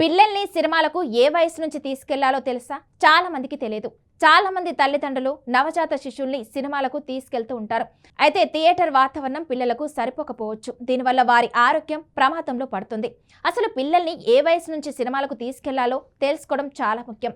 పిల్లల్ని సినిమాలకు ఏ వయసు నుంచి తీసుకెళ్ళాలో తెలుసా? చాలా మందికి తెలియదు చాలా మంది తల్లిదండ్రులు నవజాత శిశువుల్ని సినిమాలకు తీసుకెళ్తూ ఉంటారు. అయితే థియేటర్ వాతావరణం పిల్లలకు సరిపోకపోవచ్చు. దీనివల్ల వారి ఆరోగ్యం ప్రమాదంలో పడుతుంది. అసలు పిల్లల్ని ఏ వయసు నుంచి సినిమాలకు తీసుకెళ్ళాలో తెలుసుకోవడం చాలా ముఖ్యం.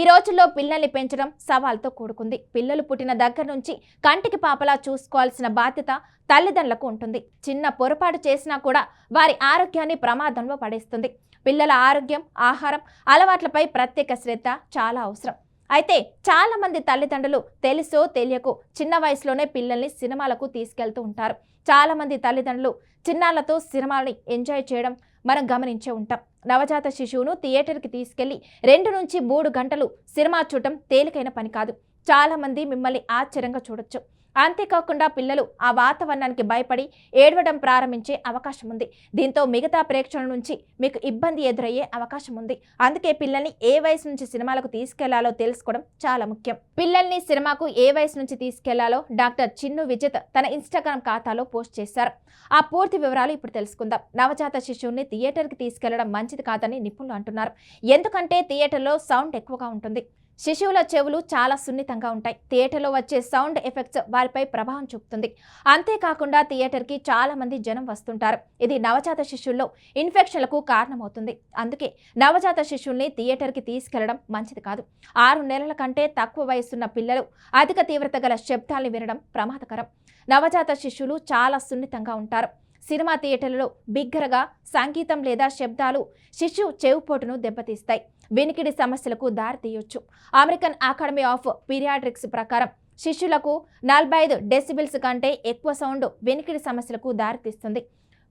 ఈ రోజుల్లో పిల్లల్ని పెంచడం సవాల్తో కూడుకుంది. పిల్లలు పుట్టిన దగ్గర నుంచి కంటికి పాపలా చూసుకోవాల్సిన బాధ్యత తల్లిదండ్రులకు ఉంటుంది. చిన్న పొరపాటు చేసినా కూడా వారి ఆరోగ్యాన్ని ప్రమాదంలో పడేస్తుంది. పిల్లల ఆరోగ్యం ఆహారం అలవాట్లపై ప్రత్యేక శ్రద్ధ చాలా అవసరం. అయితే చాలా మంది తల్లిదండ్రులు తెలుసో తెలియకో చిన్న వయసులోనే పిల్లల్ని సినిమాలకు తీసుకెళ్తూ ఉంటారు. చాలా మంది తల్లిదండ్రులు చిన్నాళ్ళతో సినిమాలని ఎంజాయ్ చేయడం మనం గమనించే ఉంటాం. నవజాత శిశువును థియేటర్కి తీసుకెళ్ళి రెండు నుంచి మూడు గంటలు సినిమా చూడటం తేలికైన పని కాదు. చాలా మంది మిమ్మల్ని ఆశ్చర్యంగా చూడొచ్చు. అంతేకాకుండా పిల్లలు ఆ వాతావరణానికి భయపడి ఏడవడం ప్రారంభించే అవకాశం ఉంది. దీంతో మిగతా ప్రేక్షకుల నుంచి మీకు ఇబ్బంది ఎదురయ్యే అవకాశం ఉంది. అందుకే పిల్లల్ని ఏ వయసు నుంచి సినిమాలకు తీసుకెళ్ళాలో తెలుసుకోవడం చాలా ముఖ్యం. పిల్లల్ని సినిమాకు ఏ వయసు నుంచి తీసుకెళ్ళాలో డాక్టర్ చిన్ను విజిత్ తన ఇన్స్టాగ్రామ్ ఖాతాలో పోస్ట్ చేశారు. ఆ పూర్తి వివరాలు ఇప్పుడు తెలుసుకుందాం. నవజాత శిశువుని థియేటర్కి తీసుకెళ్ళడం మంచిది కాదని నిపుణులు అంటున్నారు. ఎందుకంటే థియేటర్లో సౌండ్ ఎక్కువగా ఉంటుంది. శిశువుల చెవులు చాలా సున్నితంగా ఉంటాయి. థియేటర్లో వచ్చే సౌండ్ ఎఫెక్ట్స్ వారిపై ప్రభావం చూపుతుంది. అంతేకాకుండా థియేటర్కి చాలా మంది జనం వస్తుంటారు. ఇది నవజాత శిశువుల్లో ఇన్ఫెక్షన్లకు కారణమవుతుంది. అందుకే నవజాత శిశువుల్ని థియేటర్కి తీసుకెళ్ళడం మంచిది కాదు. ఆరు నెలల కంటే తక్కువ వయసున్న పిల్లలు అధిక తీవ్రత గల శబ్దాల్ని వినడం ప్రమాదకరం. నవజాత శిశువులు చాలా సున్నితంగా ఉంటారు. సినిమా థియేటర్లలో బిగ్గరగా సంగీతం లేదా శబ్దాలు శిశు చెవుపోటును దెబ్బతీస్తాయి. వినికిడి సమస్యలకు దారితీయొచ్చు. అమెరికన్ అకాడమీ ఆఫ్ పీరియాట్రిక్స్ ప్రకారం శిష్యులకు నలభై ఐదు డెసిబిల్స్ కంటే ఎక్కువ సౌండ్ వినికిడి సమస్యలకు దారితీస్తుంది.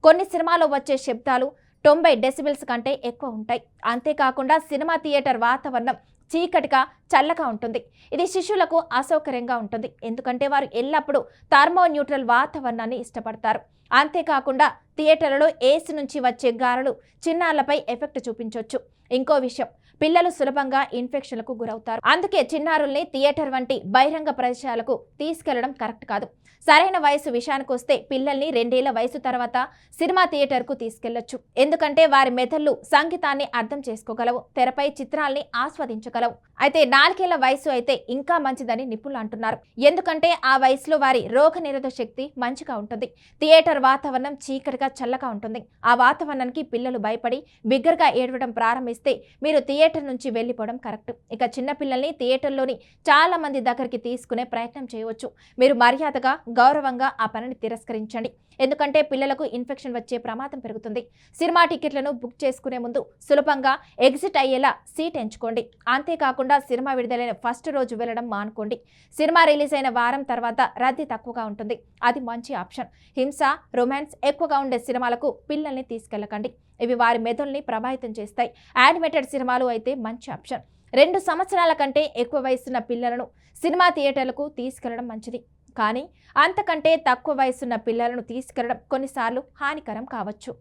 కొన్ని సినిమాలో వచ్చే శబ్దాలు తొంభై డెసిబిల్స్ కంటే ఎక్కువ ఉంటాయి. అంతేకాకుండా సినిమా థియేటర్ వాతావరణం చీకటిగా చల్లగా ఉంటుంది. ఇది శిశువులకు అసౌకర్యంగా ఉంటుంది. ఎందుకంటే వారు ఎల్లప్పుడూ థర్మో న్యూట్రల్ వాతావరణాన్ని ఇష్టపడతారు. అంతేకాకుండా థియేటర్లలో ఏసీ నుంచి వచ్చే గాలులు చిన్నాళ్ళపై ఎఫెక్ట్ చూపించవచ్చు ఇంకో విషయం పిల్లలు సులభంగా ఇన్ఫెక్షన్లకు గురవుతారు. అందుకే చిన్నారుల్ని థియేటర్ వంటి బహిరంగ ప్రదేశాలకు తీసుకెళ్ళడం కరెక్ట్ కాదు. సరైన వయసు విషయానికి వస్తే పిల్లల్ని రెండేళ్ళ వయసు తర్వాత సినిమా థియేటర్కు తీసుకెళ్ళొచ్చు. ఎందుకంటే వారి మెదళ్ళు సంగీతాన్ని అర్థం చేసుకోగలవు తెరపై చిత్రాల్ని ఆస్వాదించగలవు. అయితే నాలుగేళ్ళ వయసు అయితే ఇంకా మంచిదని నిపుణులు అంటున్నారు. ఎందుకంటే ఆ వయసులో వారి రోగ శక్తి మంచిగా ఉంటుంది. థియేటర్ వాతావరణం చీకటిగా చల్లగా ఉంటుంది. ఆ వాతావరణానికి పిల్లలు భయపడి బిగ్గరగా ఏడవడం ప్రారంభిస్తే మీరు థియేటర్ థియేటర్ నుంచి వెళ్ళిపోవడం కరెక్ట్. ఇక చిన్నపిల్లల్ని థియేటర్లోని చాలా మంది దగ్గరికి తీసుకునే ప్రయత్నం చేయవచ్చు. మీరు మర్యాదగా గౌరవంగా ఆ పనిని తిరస్కరించండి. ఎందుకంటే పిల్లలకు ఇన్ఫెక్షన్ వచ్చే ప్రమాదం పెరుగుతుంది. సినిమా టికెట్లను బుక్ చేసుకునే ముందు సులభంగా ఎగ్జిట్ అయ్యేలా సీట్ ఎంచుకోండి. అంతేకాకుండా సినిమా విడుదలైన ఫస్ట్ రోజు వెళ్ళడం మానుకోండి. సినిమా రిలీజ్ అయిన వారం తర్వాత రద్దీ తక్కువగా ఉంటుంది. అది మంచి ఆప్షన్. హింస రొమాన్స్ ఎక్కువగా ఉండే సినిమాలకు పిల్లల్ని తీసుకెళ్ళకండి. ఇవి వారి మెదడుల్ని ప్రభావితం చేస్తాయి. యానిమేటెడ్ సినిమాలు అయితే మంచి ఆప్షన్. రెండు సంవత్సరాల కంటే ఎక్కువ వయసున్న పిల్లలను సినిమా థియేటర్లకు తీసుకెళ్ళడం మంచిది. కానీ అంతకంటే తక్కువ వయసున్న పిల్లలను తీసుకెళ్ళడం కొన్నిసార్లు హానికరం కావచ్చు.